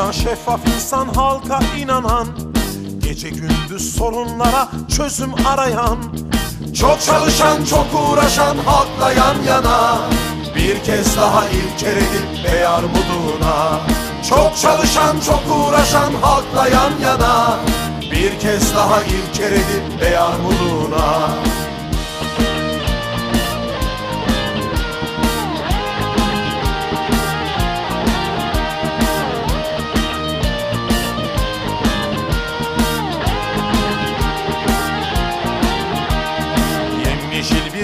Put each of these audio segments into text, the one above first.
insan şeffaf insan halka inanan. Gece gündüz sorunlara çözüm arayan. Çok çalışan çok uğraşan halkla yan yana. Bir kez daha ilker edip bey armuduna Çok çalışan çok uğraşan halkla yan yana. Bir kez daha ilker edip bey armuduna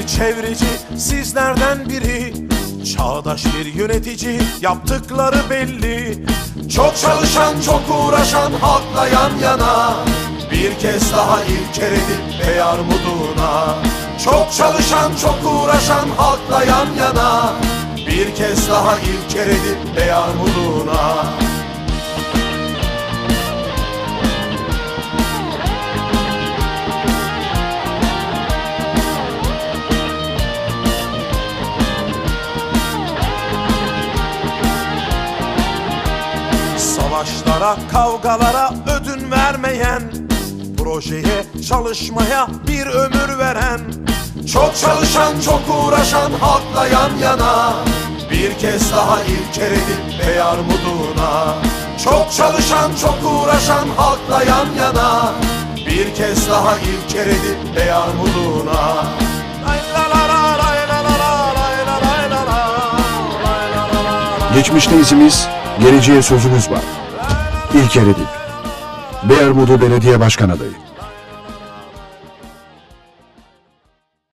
bir çevreci sizlerden biri? Çağdaş bir yönetici yaptıkları belli. Çok çalışan çok uğraşan halkla yan yana. Bir kez daha ilker edip bey armuduna Çok çalışan çok uğraşan halkla yan yana. Bir kez daha ilker edip bey armuduna Savaşlara, kavgalara ödün vermeyen Projeye, çalışmaya bir ömür veren Çok çalışan, çok uğraşan halkla yan yana Bir kez daha ilker edip bey armuduna Çok çalışan, çok uğraşan halkla yan yana Bir kez daha ilker edip bey armuduna Lay la la la, lay la la la, lay la lay la la, lay la la la la. Geçmişte izimiz, geleceğe sözümüz var. İlker Edip, Beyermudu Belediye Başkan Adayı.